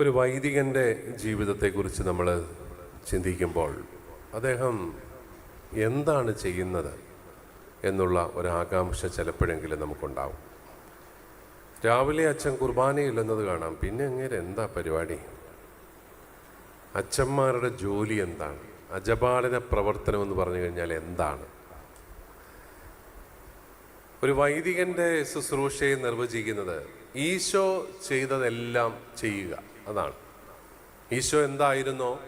ഒരു വൈദികന്റെ ജീവിതത്തെക്കുറിച്ച് നമ്മൾ ചിന്തിക്കുമ്പോൾ അദ്ദേഹം എന്താണ് ചെയ്യുന്നത് എന്നുള്ള ഒരാകാംക്ഷ ചിലപ്പോഴെങ്കിലും നമുക്കുണ്ടാവും. രാവിലെ അച്ഛൻ കുർബാനയില്ലെന്നത് കാണാം. പിന്നെ അങ്ങനെ എന്താ പരിപാടി? അച്ഛന്മാരുടെ ജോലി എന്താണ്? അജപാലന പ്രവർത്തനം എന്ന് പറഞ്ഞു കഴിഞ്ഞാൽ എന്താണ്? ഒരു വൈദികന്റെ ശുശ്രൂഷയെ നിർവചിക്കുന്നത് ഈശോ ചെയ്തതെല്ലാം ചെയ്യുക. അതാണ്. ഈശോ എന്തായിരുന്നോ?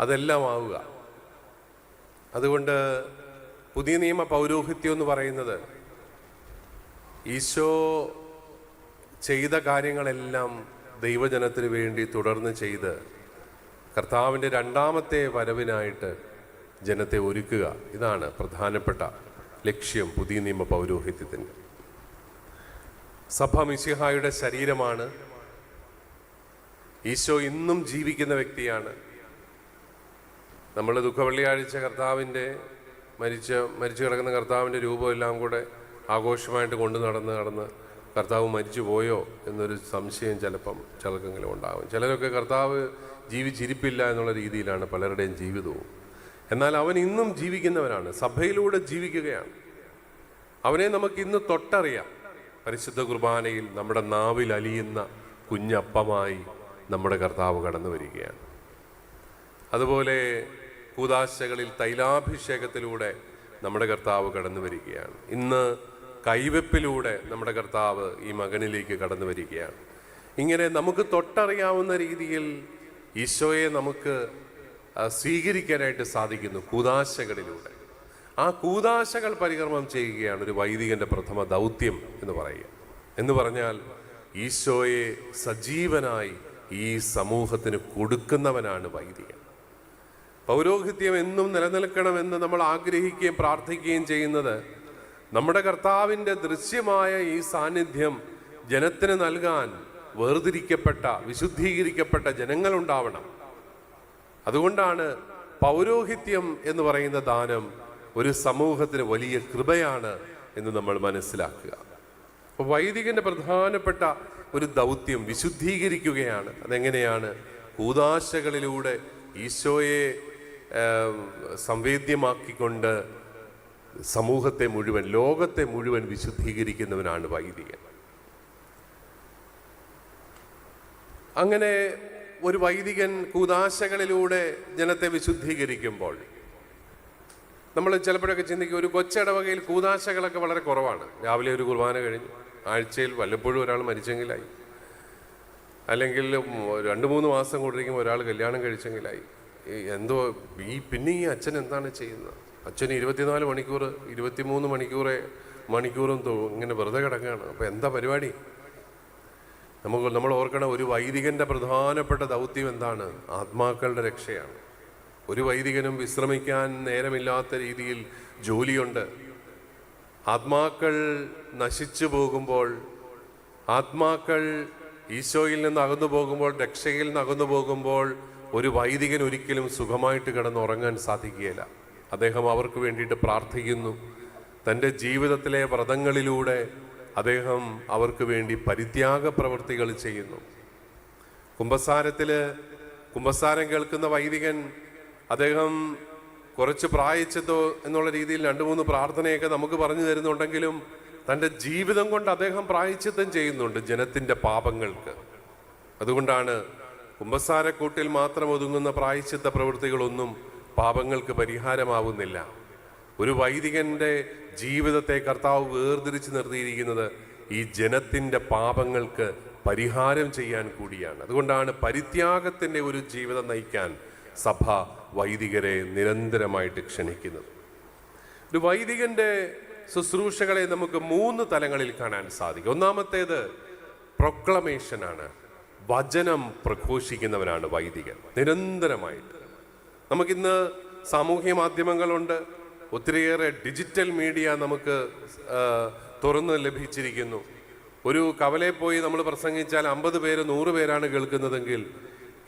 അതെല്ലാം ആവുക. അതുകൊണ്ട് പുതിയ നിയമ പൗരോഹിത്യം എന്ന് പറയുന്നത് ഈശോ ചെയ്ത കാര്യങ്ങളെല്ലാം ദൈവജനത്തിന് വേണ്ടി തുടർന്ന് ചെയ്ത് കർത്താവിന്റെ രണ്ടാമത്തെ വരവിനായിട്ട് ജനത്തെ ഒരുക്കുക. ഇതാണ് പ്രധാനപ്പെട്ട ലക്ഷ്യം പുതിയ നിയമ പൗരോഹിത്യത്തിന്റെ. സഭ മിസിഹായുടെ ശരീരമാണ്. ഈശോ ഇന്നും ജീവിക്കുന്ന വ്യക്തിയാണ്. നമ്മൾ ദുഃഖവെള്ളിയാഴ്ച കർത്താവിന്റെ മരിച്ച മരിച്ചു കിടക്കുന്ന കർത്താവിന്റെ രൂപമെല്ലാം കൂടെ ആഘോഷമായിട്ട് കൊണ്ടു നടന്ന് നടന്ന് കർത്താവ് മരിച്ചു പോയോ എന്നൊരു സംശയം ചിലപ്പം ചിലർക്കെങ്കിലും ഉണ്ടാകും ചിലരൊക്കെ കർത്താവ് ജീവിച്ചിരിപ്പില്ല എന്നുള്ള രീതിയിലാണ് പലരുടെയും ജീവിതവും. എന്നാൽ അവൻ ഇന്നും ജീവിക്കുന്നവനാണ്. സഭയിലൂടെ ജീവിക്കുകയാണ്. അവനെ നമുക്ക് ഇന്ന് തൊട്ടറിയാം. പരിശുദ്ധ കുർബാനയിൽ നമ്മുടെ നാവിൽ അലിയുന്ന കുഞ്ഞപ്പമായി നമ്മുടെ കർത്താവ് കടന്നു വരികയാണ്. അതുപോലെ കൂതാശകളിൽ തൈലാഭിഷേകത്തിലൂടെ നമ്മുടെ കർത്താവ് കടന്നു വരികയാണ്. ഇന്ന് കൈവെപ്പിലൂടെ നമ്മുടെ കർത്താവ് ഈ മകനിലേക്ക് കടന്നു വരികയാണ്. ഇങ്ങനെ നമുക്ക് തൊട്ടറിയാവുന്ന രീതിയിൽ ഈശോയെ നമുക്ക് സ്വീകരിക്കാനായിട്ട് സാധിക്കുന്നു കൂതാശകളിലൂടെ. ആ കൂതാശകൾ പരികർമ്മം ചെയ്യുകയാണ് ഒരു വൈദികന്റെ പ്രഥമ ദൗത്യം എന്ന് പറയുക. എന്ന് പറഞ്ഞാൽ ഈശോയെ സജീവനായി ഈ സമൂഹത്തിന് കൊടുക്കുന്നവനാണ് വൈദികൻ. പൗരോഹിത്യം എന്നും നിലനിൽക്കണമെന്ന് നമ്മൾ ആഗ്രഹിക്കുകയും പ്രാർത്ഥിക്കുകയും ചെയ്യുന്നത് നമ്മുടെ കർത്താവിന്റെ ദൃശ്യമായ ഈ സാന്നിധ്യം ജനത്തിന് നൽകാൻ വേർതിരിക്കപ്പെട്ട വിശുദ്ധീകരിക്കപ്പെട്ട ജനങ്ങളുണ്ടാവണം അതുകൊണ്ടാണ് പൗരോഹിത്യം എന്ന് പറയുന്ന ദാനം ഒരു സമൂഹത്തിന് വലിയ കൃപയാണ് എന്ന് നമ്മൾ മനസ്സിലാക്കുക. അപ്പോൾ വൈദികന്റെ പ്രധാനപ്പെട്ട ഒരു ദൗത്യം വിശുദ്ധീകരിക്കുകയാണ്. അതെങ്ങനെയാണ്? കൂതാശകളിലൂടെ ഈശോയെ സംവേദ്യമാക്കിക്കൊണ്ട് സമൂഹത്തെ മുഴുവൻ ലോകത്തെ മുഴുവൻ വിശുദ്ധീകരിക്കുന്നവനാണ് വൈദികൻ. അങ്ങനെ ഒരു വൈദികൻ കൂതാശകളിലൂടെ ജനത്തെ വിശുദ്ധീകരിക്കുമ്പോൾ നമ്മൾ ചിലപ്പോഴൊക്കെ ചിന്തിക്കും ഒരു കൊച്ചിടവകയിൽ കൂതാശകളൊക്കെ വളരെ കുറവാണ്. രാവിലെ ഒരു കുർബാന കഴിഞ്ഞു. ആഴ്ചയിൽ വല്ലപ്പോഴും ഒരാൾ മരിച്ചെങ്കിലായി. അല്ലെങ്കിൽ രണ്ട് മൂന്ന് മാസം കൊണ്ടിരിക്കുമ്പോൾ ഒരാൾ കല്യാണം കഴിച്ചെങ്കിലായി. എന്തോ ഈ പിന്നെ ഈ അച്ഛൻ എന്താണ് ചെയ്യുന്നത്? അച്ഛൻ ഇരുപത്തിനാല് മണിക്കൂർ ഇരുപത്തിമൂന്ന് മണിക്കൂറെ മണിക്കൂറും ഇങ്ങനെ വെറുതെ കിടക്കുകയാണ്. അപ്പോൾ എന്താ പരിപാടി? നമുക്ക് നമ്മൾ ഓർക്കണം ഒരു വൈദികന്റെ പ്രധാനപ്പെട്ട ദൗത്യം എന്താണ്? ആത്മാക്കളുടെ രക്ഷയാണ്. ഒരു വൈദികനും വിശ്രമിക്കാൻ നേരമില്ലാത്ത രീതിയിൽ ജോലിയുണ്ട്. ആത്മാക്കൾ നശിച്ചു പോകുമ്പോൾ ആത്മാക്കൾ ഈശോയിൽ നിന്ന് അകന്നു പോകുമ്പോൾ രക്ഷയിൽ നിന്ന് അകന്നു പോകുമ്പോൾ ഒരു വൈദികൻ ഒരിക്കലും സുഖമായിട്ട് കിടന്നുറങ്ങാൻ സാധിക്കുകയില്ല. അദ്ദേഹം അവർക്ക് വേണ്ടിയിട്ട് പ്രാർത്ഥിക്കുന്നു. തന്റെ ജീവിതത്തിലെ വ്രതങ്ങളിലൂടെ അദ്ദേഹം അവർക്ക് വേണ്ടി പരിത്യാഗ പ്രവൃത്തികൾ ചെയ്യുന്നു. കുംഭസാരത്തിൽ കുംഭസാരം കേൾക്കുന്ന വൈദികൻ അദ്ദേഹം കുറച്ച് പ്രായച്ചതോ എന്നുള്ള രീതിയിൽ രണ്ട് മൂന്ന് പ്രാർത്ഥനയൊക്കെ നമുക്ക് പറഞ്ഞു തരുന്നുണ്ടെങ്കിലും തന്റെ ജീവിതം കൊണ്ട് അദ്ദേഹം പ്രായച്ചിത്തം ചെയ്യുന്നുണ്ട് ജനത്തിന്റെ പാപങ്ങൾക്ക്. അതുകൊണ്ടാണ് കുമ്പസാരക്കൂട്ടിൽ മാത്രം ഒതുങ്ങുന്ന പ്രായച്ചിത്ത പ്രവൃത്തികളൊന്നും പാപങ്ങൾക്ക് പരിഹാരമാവുന്നില്ല. ഒരു വൈദികന്റെ ജീവിതത്തെ കർത്താവ് വേർതിരിച്ച് നിർത്തിയിരിക്കുന്നത് ഈ ജനത്തിന്റെ പാപങ്ങൾക്ക് പരിഹാരം ചെയ്യാൻ കൂടിയാണ്. അതുകൊണ്ടാണ് പരിത്യാഗത്തിന്റെ ഒരു ജീവിതം നയിക്കാൻ സഭ വൈദികരെ നിരന്തരമായിട്ട് ക്ഷണിക്കുന്നത്. ഒരു വൈദികന്റെ ശുശ്രൂഷകളെ നമുക്ക് മൂന്ന് തലങ്ങളിൽ കാണാൻ സാധിക്കും. ഒന്നാമത്തേത് പ്രൊക്ലമേഷനാണ്. വചനം പ്രഘോഷിക്കുന്നവനാണ് വൈദികൻ. നിരന്തരമായിട്ട്. നമുക്കിന്ന് സാമൂഹ്യ മാധ്യമങ്ങളുണ്ട്. ഒത്തിരിയേറെ ഡിജിറ്റൽ മീഡിയ നമുക്ക് തുറന്ന് ലഭിച്ചിരിക്കുന്നു. ഒരു കവലെ പോയി നമ്മൾ പ്രസംഗിച്ചാൽ അമ്പത് പേര് നൂറ് പേരാണ് കേൾക്കുന്നതെങ്കിൽ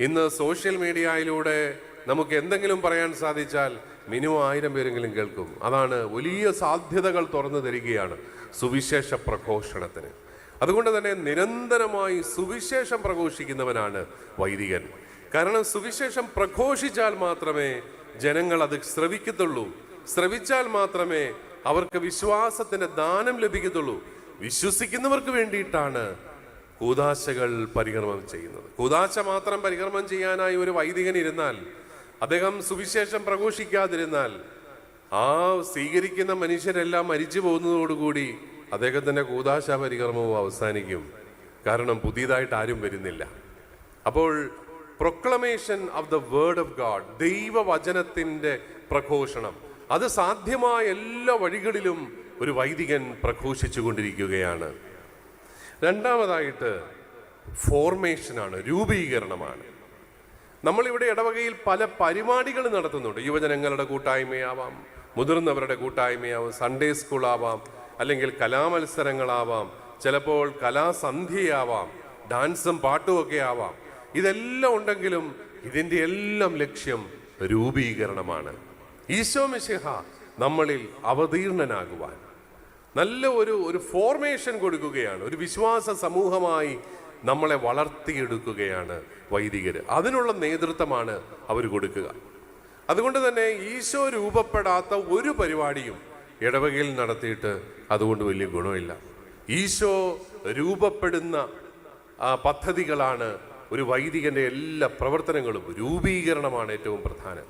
ഇന്ന് സോഷ്യൽ മീഡിയയിലൂടെ നമുക്ക് എന്തെങ്കിലും പറയാൻ സാധിച്ചാൽ മിനിമം ആയിരം പേരെങ്കിലും കേൾക്കും. അതാണ് വലിയ സാധ്യതകൾ തുറന്നു തരികയാണ് സുവിശേഷ പ്രഘോഷണത്തിന്. അതുകൊണ്ട് തന്നെ നിരന്തരമായി സുവിശേഷം പ്രഘോഷിക്കുന്നവനാണ് വൈദികൻ. കാരണം സുവിശേഷം പ്രഘോഷിച്ചാൽ മാത്രമേ ജനങ്ങൾ അത് ശ്രവിക്കത്തുള്ളൂ. ശ്രവിച്ചാൽ മാത്രമേ അവർക്ക് വിശ്വാസത്തിന്റെ ദാനം ലഭിക്കത്തുള്ളൂ. വിശ്വസിക്കുന്നവർക്ക് വേണ്ടിയിട്ടാണ് കൂതാശകൾ പരികർമ്മം ചെയ്യുന്നത്. കൂതാശ മാത്രം പരികർമ്മം ചെയ്യാനായി ഒരു വൈദികൻ ഇരുന്നാൽ അദ്ദേഹം സുവിശേഷം പ്രഘോഷിക്കാതിരുന്നാൽ ആ സ്വീകരിക്കുന്ന മനുഷ്യരെല്ലാം മരിച്ചു പോകുന്നതോടുകൂടി അദ്ദേഹത്തിന്റെ കൂതാശ പരികർമ്മവും അവസാനിക്കും. കാരണം പുതിയതായിട്ട് ആരും വരുന്നില്ല. അപ്പോൾ proclamation of the word of God ദൈവവചനത്തിന്റെ പ്രഘോഷണം അത് സാധ്യമായ എല്ലാ വഴികളിലും ഒരു വൈദികൻ പ്രഘോഷിച്ചു കൊണ്ടിരിക്കുകയാണ് രണ്ടാമതായിട്ട് ഫോർമേഷനാണ് രൂപീകരണമാണ്. നമ്മളിവിടെ ഇടവകയിൽ പല പരിപാടികൾ നടത്തുന്നുണ്ട്. യുവജനങ്ങളുടെ കൂട്ടായ്മയാവാം മുതിർന്നവരുടെ കൂട്ടായ്മയാവാം സൺഡേ സ്കൂളാവാം അല്ലെങ്കിൽ കലാമത്സരങ്ങളാവാം ചിലപ്പോൾ കലാസന്ധ്യയാവാം ഡാൻസും പാട്ടും ഒക്കെ ആവാം. ഇതെല്ലാം ഉണ്ടെങ്കിലും ഇതിന്റെ എല്ലാം ലക്ഷ്യം രൂപീകരണമാണ്. ഈശോ മിശിഹ നമ്മളിൽ അവതീർണനാകുവാൻ. നല്ല ഒരു ഒരു ഫോർമേഷൻ കൊടുക്കുകയാണ്. ഒരു വിശ്വാസ സമൂഹമായി നമ്മളെ വളർത്തിയെടുക്കുകയാണ് വൈദികർ അതിനുള്ള നേതൃത്വമാണ് അവർ കൊടുക്കുക. അതുകൊണ്ട് തന്നെ ഈശോ രൂപപ്പെടാത്ത ഒരു പരിപാടിയും ഇടവകയിൽ നടത്തിയിട്ട് അതുകൊണ്ട് വലിയ ഗുണമില്ല. ഈശോ രൂപപ്പെടുന്ന പദ്ധതികളാണ് ഒരു വൈദികന്റെ എല്ലാ പ്രവർത്തനങ്ങളും. രൂപീകരണമാണ് ഏറ്റവും പ്രധാനം.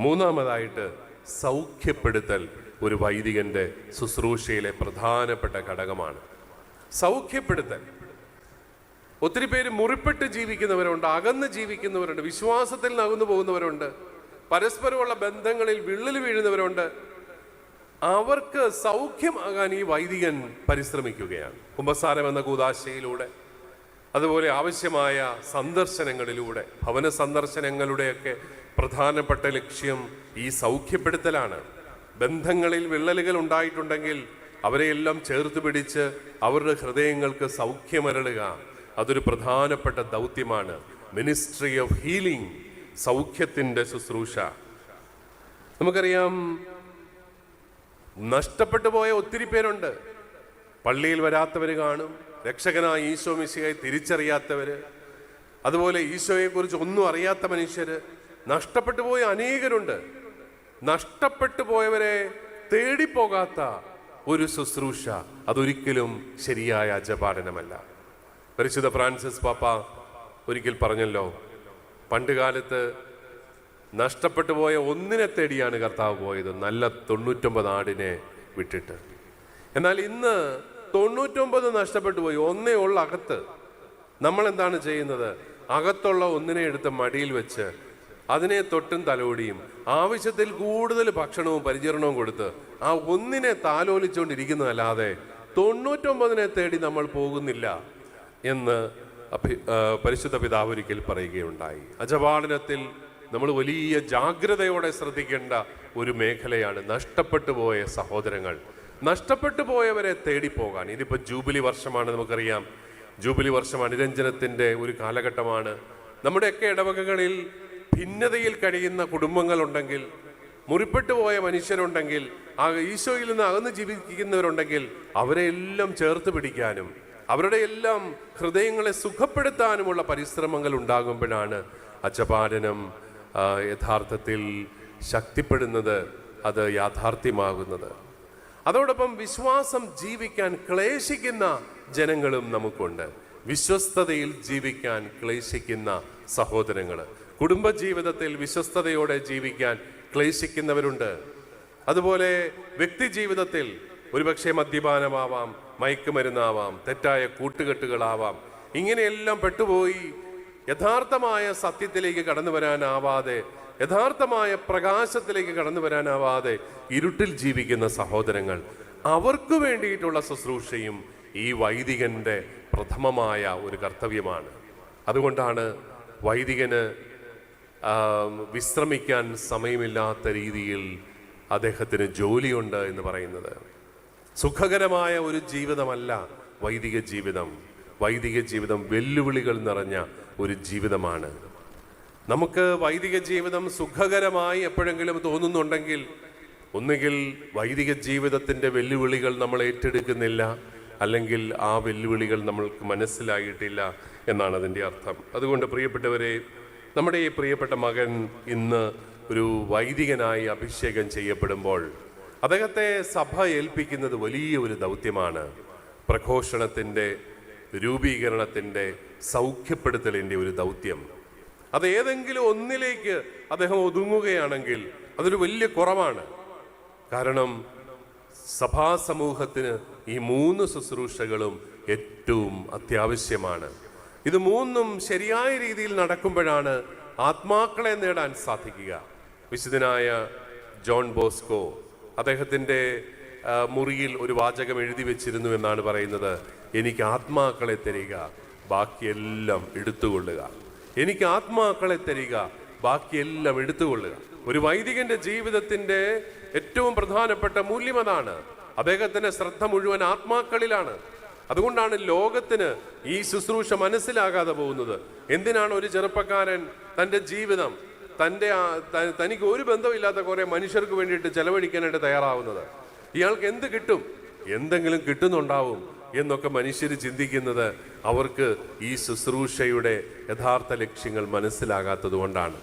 മൂന്നാമതായിട്ട് സൗഖ്യപ്പെടുത്തൽ ഒരു വൈദികന്റെ ശുശ്രൂഷയിലെ പ്രധാനപ്പെട്ട ഘടകമാണ്. സൗഖ്യപ്പെടുത്തൽ. ഒത്തിരി പേര് മുറിപ്പെട്ട് ജീവിക്കുന്നവരുണ്ട് അകന്ന് ജീവിക്കുന്നവരുണ്ട് വിശ്വാസത്തിൽ നിന്ന് അകന്നു പോകുന്നവരുണ്ട് പരസ്പരമുള്ള ബന്ധങ്ങളിൽ വിള്ളൽ വീഴുന്നവരുണ്ട്. അവർക്ക് സൗഖ്യമാകാൻ ഈ വൈദികൻ പരിശ്രമിക്കുകയാണ്. കുംഭസാരം എന്ന കൂതാശയിലൂടെ അതുപോലെ ആവശ്യമായ സന്ദർശനങ്ങളിലൂടെ ഭവന സന്ദർശനങ്ങളുടെയൊക്കെ പ്രധാനപ്പെട്ട ലക്ഷ്യം ഈ സൗഖ്യപ്പെടുത്തലാണ്. ബന്ധങ്ങളിൽ വിള്ളലുകൾ ഉണ്ടായിട്ടുണ്ടെങ്കിൽ അവരെയെല്ലാം ചേർത്ത് പിടിച്ച് അവരുടെ ഹൃദയങ്ങൾക്ക് സൗഖ്യമരളുക. അതൊരു പ്രധാനപ്പെട്ട ദൗത്യമാണ്. മിനിസ്ട്രി ഓഫ് ഹീലിംഗ് സൗഖ്യത്തിന്റെ ശുശ്രൂഷ. നമുക്കറിയാം നഷ്ടപ്പെട്ടു പോയ ഒത്തിരി പേരുണ്ട്. പള്ളിയിൽ വരാത്തവർ കാണും രക്ഷകനായ ഈശോ മിശിയായി തിരിച്ചറിയാത്തവര്. അതുപോലെ ഈശോയെക്കുറിച്ച് ഒന്നും അറിയാത്ത മനുഷ്യര് നഷ്ടപ്പെട്ടു പോയ അനേകരുണ്ട്. നഷ്ടപ്പെട്ടു പോയവരെ തേടിപ്പോകാത്ത ഒരു ശുശ്രൂഷ അതൊരിക്കലും ശരിയായ അജപാഠനമല്ല പരിശുദ്ധ ഫ്രാൻസിസ് പാപ്പ ഒരിക്കൽ പറഞ്ഞല്ലോ പണ്ടുകാലത്ത് നഷ്ടപ്പെട്ടു പോയ ഒന്നിനെ തേടിയാണ് കർത്താവ് പോയത്. നല്ല തൊണ്ണൂറ്റൊമ്പത് ആടിനെ വിട്ടിട്ട്. എന്നാൽ ഇന്ന് തൊണ്ണൂറ്റൊമ്പത് നഷ്ടപ്പെട്ടു പോയി. ഒന്നേ ഉള്ള അകത്ത്. നമ്മൾ എന്താണ് ചെയ്യുന്നത്? അകത്തുള്ള ഒന്നിനെ എടുത്ത് മടിയിൽ വെച്ച് അതിനെ തൊട്ടും തലോടിയും ആവശ്യത്തിൽ കൂടുതൽ ഭക്ഷണവും പരിചരണവും കൊടുത്ത് ആ ഒന്നിനെ താലോലിച്ചുകൊണ്ടിരിക്കുന്നതല്ലാതെ തൊണ്ണൂറ്റൊമ്പതിനെ തേടി നമ്മൾ പോകുന്നില്ല. എന്ന് അഭി പരിശുദ്ധ പിതാവ് ഒരിക്കൽ പറയുകയുണ്ടായി. അജപാടനത്തിൽ നമ്മൾ വലിയ ജാഗ്രതയോടെ ശ്രദ്ധിക്കേണ്ട ഒരു മേഖലയാണ് നഷ്ടപ്പെട്ടു പോയ സഹോദരങ്ങൾ. നഷ്ടപ്പെട്ടു പോയവരെ തേടിപ്പോകാൻ. ഇതിപ്പോൾ ജൂബിലി വർഷമാണ് നമുക്കറിയാം. ജൂബിലി വർഷം അനുരഞ്ജനത്തിന്റെ ഒരു കാലഘട്ടമാണ്. നമ്മുടെയൊക്കെ ഇടവകകളിൽ ഭിന്നതയിൽ കഴിയുന്ന കുടുംബങ്ങളുണ്ടെങ്കിൽ മുറിപ്പെട്ടു പോയ മനുഷ്യരുണ്ടെങ്കിൽ ആ ഈശോയിൽ നിന്ന് അകന്ന് ജീവിക്കുന്നവരുണ്ടെങ്കിൽ അവരെ എല്ലാം ചേർത്ത് പിടിക്കാനും അവരുടെ എല്ലാം ഹൃദയങ്ങളെ സുഖപ്പെടുത്താനുമുള്ള പരിശ്രമങ്ങൾ ഉണ്ടാകുമ്പോഴാണ് അച്ചപാലനം ആ, യഥാർത്ഥത്തിൽ ശക്തിപ്പെടുന്നത് അത് യാഥാർത്ഥ്യമാകുന്നത്. അതോടൊപ്പം വിശ്വാസം ജീവിക്കാൻ ക്ലേശിക്കുന്ന ജനങ്ങളും നമുക്കുണ്ട്. വിശ്വസ്തതയിൽ ജീവിക്കാൻ ക്ലേശിക്കുന്ന സഹോദരങ്ങൾ കുടുംബജീവിതത്തിൽ വിശ്വസ്തതയോടെ ജീവിക്കാൻ ക്ലേശിക്കുന്നവരുണ്ട്. അതുപോലെ വ്യക്തി ജീവിതത്തിൽ ഒരുപക്ഷെ മദ്യപാനമാവാം മയക്കുമരുന്നാവാം തെറ്റായ കൂട്ടുകെട്ടുകളാവാം. ഇങ്ങനെയെല്ലാം പെട്ടുപോയി യഥാർത്ഥമായ സത്യത്തിലേക്ക് കടന്നു വരാനാവാതെ യഥാർത്ഥമായ പ്രകാശത്തിലേക്ക് കടന്നു വരാനാവാതെ ഇരുട്ടിൽ ജീവിക്കുന്ന സഹോദരങ്ങൾ അവർക്ക് വേണ്ടിയിട്ടുള്ള ശുശ്രൂഷയും ഈ വൈദികന്റെ പ്രഥമമായ ഒരു കർത്തവ്യമാണ്. അതുകൊണ്ടാണ് വൈദികന് വിശ്രമിക്കാൻ സമയമില്ലാത്ത രീതിയിൽ അദ്ദേഹത്തിന് ജോലിയുണ്ട് എന്ന് പറയുന്നത്. സുഖകരമായ ഒരു ജീവിതമല്ല വൈദിക ജീവിതം. വൈദിക ജീവിതം വെല്ലുവിളികൾ നിറഞ്ഞ ഒരു ജീവിതമാണ്. നമുക്ക് വൈദിക ജീവിതം സുഖകരമായി എപ്പോഴെങ്കിലും തോന്നുന്നുണ്ടെങ്കിൽ ഒന്നുകിൽ വൈദിക ജീവിതത്തിന്റെ വെല്ലുവിളികൾ നമ്മൾ ഏറ്റെടുക്കുന്നില്ല അല്ലെങ്കിൽ ആ വെല്ലുവിളികൾ നമ്മൾക്ക് മനസ്സിലായിട്ടില്ല എന്നാണ് അതിന്റെ അർത്ഥം. അതുകൊണ്ട് പ്രിയപ്പെട്ടവരെ നമ്മുടെ ഈ പ്രിയപ്പെട്ട മകൻ ഇന്ന് ഒരു വൈദികനായി അഭിഷേകം ചെയ്യപ്പെടുമ്പോൾ അദ്ദേഹത്തെ സഭ ഏൽപ്പിക്കുന്നത് വലിയ ഒരു ദൗത്യമാണ്. പ്രഘോഷണത്തിന്റെ രൂപീകരണത്തിന്റെ സൗഖ്യപ്പെടുത്തലിന്റെ ഒരു ദൗത്യം. അത് ഏതെങ്കിലും ഒന്നിലേക്ക് അദ്ദേഹം ഒതുങ്ങുകയാണെങ്കിൽ അതൊരു വലിയ കുറവാണ്. കാരണം സഭാ സമൂഹത്തിന് ഈ മൂന്ന് ശുശ്രൂഷകളും ഏറ്റവും അത്യാവശ്യമാണ്. ഇത് മൂന്നും ശരിയായ രീതിയിൽ നടക്കുമ്പോഴാണ് ആത്മാക്കളെ നേടാൻ സാധിക്കുക. വിശുദ്ധനായ ജോൺ ബോസ്കോ അദ്ദേഹത്തിന്റെ മുറിയിൽ ഒരു വാചകം എഴുതി വെച്ചിരുന്നു എന്നാണ് പറയുന്നത്. എനിക്ക് ആത്മാക്കളെ തരിക ബാക്കിയെല്ലാം എടുത്തുകൊള്ളുക. എനിക്ക് ആത്മാക്കളെ തരിക ബാക്കിയെല്ലാം എടുത്തുകൊള്ളുക. ഒരു വൈദികന്റെ ജീവിതത്തിന്റെ ഏറ്റവും പ്രധാനപ്പെട്ട മൂല്യം അതാണ്. അദ്ദേഹത്തിന്റെ ശ്രദ്ധ മുഴുവൻ ആത്മാക്കളിലാണ്. അതുകൊണ്ടാണ് ലോകത്തിന് ഈ ശുശ്രൂഷ മനസ്സിലാകാതെ പോകുന്നത്. എന്തിനാണ് ഒരു ചെറുപ്പക്കാരൻ തന്റെ ജീവിതം തന്റെ തനിക്ക് ഒരു ബന്ധമില്ലാത്ത കുറേ മനുഷ്യർക്ക് വേണ്ടിയിട്ട് ചെലവഴിക്കാനായിട്ട് തയ്യാറാവുന്നത്. ഇയാൾക്ക് എന്ത് കിട്ടും? എന്തെങ്കിലും കിട്ടുന്നുണ്ടാവും എന്നൊക്കെ മനുഷ്യർ ചിന്തിക്കുന്നത് അവർക്ക് ഈ ശുശ്രൂഷയുടെ യഥാർത്ഥ ലക്ഷ്യങ്ങൾ മനസ്സിലാകാത്തത് കൊണ്ടാണ്.